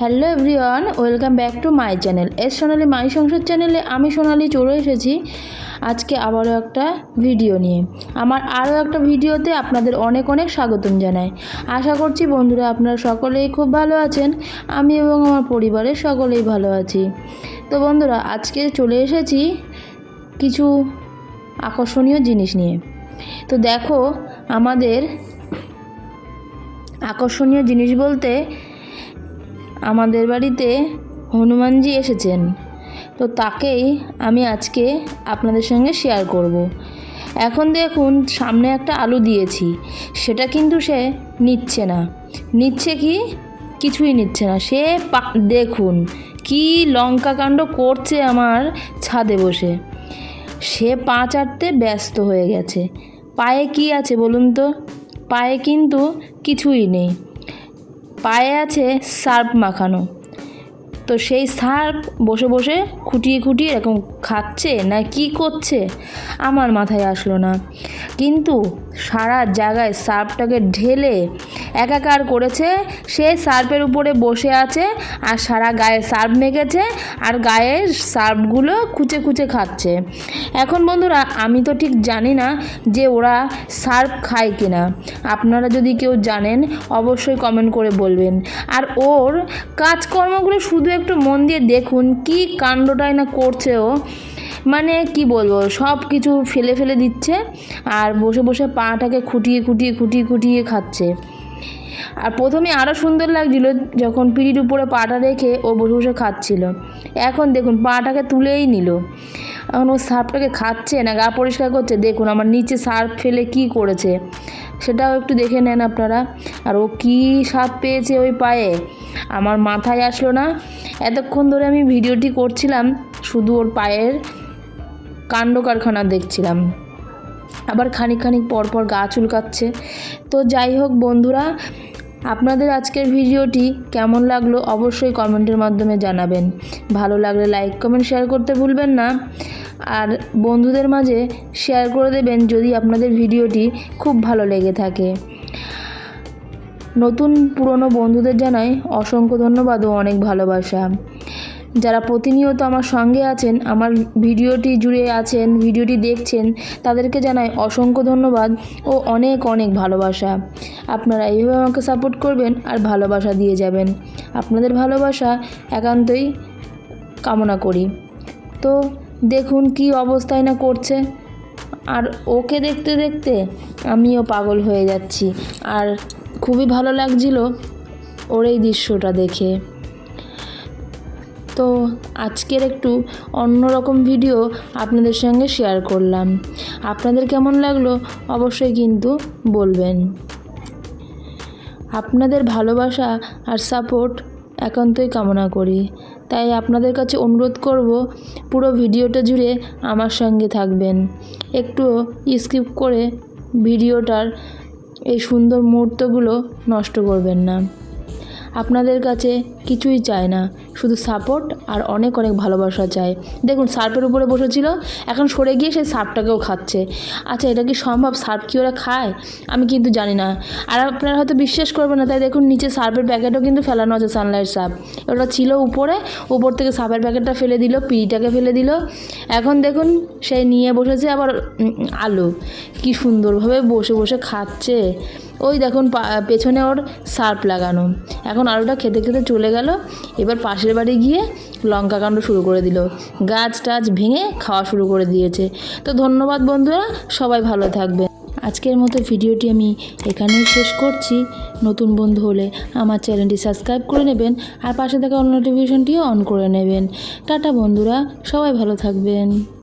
Hello everyone, welcome back to my channel. S Sonali my Sansar চ্যানেলে আমি সোনালি চলে এসেছি আজকে আবারও একটা ভিডিও নিয়ে। আমার আরও একটা ভিডিওতে আপনাদের অনেক অনেক স্বাগতম জানাই। আশা করছি বন্ধুরা আপনারা সকলেই খুব ভালো আছেন, আমি এবং আমার পরিবারের সকলেই ভালো আছি। তো বন্ধুরা, আজকে চলে এসেছি কিছু আকর্ষণীয় জিনিস নিয়ে। তো দেখো, আমাদের আকর্ষণীয় জিনিস বলতে আমাদের বাড়িতে হনুমানজি এসেছেন। তো তাকেই আমি আজকে আপনাদের সঙ্গে শেয়ার করব। এখন দেখুন, সামনে একটা আলু দিয়েছি। সেটা কিন্তু সে নিচ্ছে না। নিচ্ছে কি? কিছুই নিচ্ছে না। সে দেখুন, কি লঙ্কা কাণ্ড করছে আমার ছাদে বসে। সে পা চাটতে ব্যস্ত হয়ে গেছে। পায়ে কি আছে বলুন তো? পায়ে কিন্তু কিছুই নেই। পায়ে আছে সার্ফ মাখানো। তো সেই সার্ফ বসে বসে খুঁটিয়ে খুঁটিয়ে এরকম খাচ্ছে না কি করছে আমার মাথায় আসলো না। কিন্তু সারা জায়গায় সার্ফটাকে ঢেলে একাকার করেছে, সে সার্ফের উপরে বসে আছে আর সারা গায়ে সার্ফ মেখেছে আর গায়ের সার্ফগুলো খুঁচে খুঁচে খাচ্ছে। এখন বন্ধুরা, আমি তো ঠিক জানি না যে ওরা সার্ফ খায় কিনা। আপনারা যদি কেউ জানেন, অবশ্যই কমেন্ট করে বলবেন। আর ওর কাজকর্মগুলো শুধু একটু মন দিয়ে দেখুন কি কাণ্ডটাই না করছে ও। মানে কি বলব, সব কিছু ফেলে ফেলে দিচ্ছে আর বসে বসে পাটাকে খুঁটিয়ে খুঁটিয়ে খুঁটিয়ে খুঁটিয়ে খাচ্ছে। আর প্রথমে আরও সুন্দর লাগছিল যখন পিড়ির উপরে পাটা রেখে ও বসে বসে খাচ্ছিল। এখন দেখুন, পাটাকে তুলেই নিল। এখন ও সার্ফটাকে খাচ্ছে না, গা পরিষ্কার করছে। দেখুন আমার নিচে সার্ফ ফেলে কি করেছে। সেটাও একটু দেখে নেন আপনারা। আর ও কী স্বাদ পেয়েছে ওই পায়ে? আমার মাথায় আসলো না। এতক্ষণ ধরে আমি ভিডিওটি করছিলাম, শুধু ওর পায়ের কাণ্ড কারখানা দেখছিলাম। আবার খানিক খানিক পর পর গা চুলকাচ্ছে। তো যাই হোক বন্ধুরা আপনাদের আজকের ভিডিওটি কেমন লাগল অবশ্যই কমেন্টের মাধ্যমে জানাবেন। ভালো লাগলে লাইক, কমেন্ট, শেয়ার করতে ভুলবেন না। আর বন্ধুদের মাঝে শেয়ার করে দেবেন যদি আপনাদের ভিডিওটি খুব ভালো লেগে থাকে। নতুন পুরনো বন্ধুদের জানাই অসংখ্য ধন্যবাদ ও অনেক ভালোবাসা। যারা প্রতিনিয়ত আমার সঙ্গে আছেন, আমার ভিডিওটি জুড়ে আছেন, ভিডিওটি দেখছেন, তাদেরকে জানাই অসংখ্য ধন্যবাদ ও অনেক অনেক ভালোবাসা। আপনারা এইভাবে আমাকে সাপোর্ট করবেন আর ভালোবাসা দিয়ে যাবেন। আপনাদের ভালোবাসা একান্তই কামনা করি। তো দেখুন কি অবস্থায় না করছে। আর ওকে দেখতে দেখতে আমিও পাগল হয়ে যাচ্ছি। আর খুবই ভালো লাগছিল ওর এই দৃশ্যটা দেখে। তো আজকের একটু অন্যরকম ভিডিও আপনাদের সঙ্গে শেয়ার করলাম। আপনাদের কেমন লাগল অবশ্যই কিন্তু বলবেন। আপনাদের ভালোবাসা আর সাপোর্ট একান্তই কামনা করি। তাই আপনাদের কাছে অনুরোধ করব, পুরো ভিডিওটা জুড়ে আমার সঙ্গে থাকবেন। একটু স্কিপ করে ভিডিওটার এই সুন্দর মুহূর্তগুলো নষ্ট করবেন না। আপনাদের কাছে কিছুই চায় না। শুধু সাপোর্ট আর অনেক অনেক ভালোবাসা চায়। দেখুন, সার্পের উপরে বসেছিল, এখন সরে গিয়ে সেই সার্পটাকেও খাচ্ছে। আচ্ছা এটা কি সম্ভব? সার্ফ কি ওরা খায়? আমি কিন্তু জানি না। আর আপনারা হয়তো বিশ্বাস করবেন না, তাই দেখুন, নিচে সার্পের প্যাকেটও কিন্তু ফেলানো আছে সানলাইট সার্ফ ওটা ছিল উপরে, উপর থেকে সার্ফের প্যাকেটটা ফেলে দিল, পিড়িটাকে ফেলে দিল। এখন দেখুন, সেই নিয়ে বসেছে আবার আলু। কি সুন্দরভাবে বসে বসে খাচ্ছে। ওই দেখুন পেছনে ওর সার্ফ লাগানো। এখন আলুটা খেতে খেতে চলে গেল। এবার পাশের বাড়ি গিয়ে লঙ্কা কাণ্ড শুরু করে দিল। গাছ টাছ ভেঙে খাওয়া শুরু করে দিয়েছে। তো ধন্যবাদ বন্ধুরা, সবাই ভালো থাকবে আজকের মতো ভিডিওটি আমি এখানেই শেষ করছি। নতুন বন্ধু হলে আমার চ্যানেলটি সাবস্ক্রাইব করে নেবেন আর পাশে থাকা অল নোটিফিকেশনটিও অন করে নেবেন। টাটা বন্ধুরা, সবাই ভালো থাকবেন।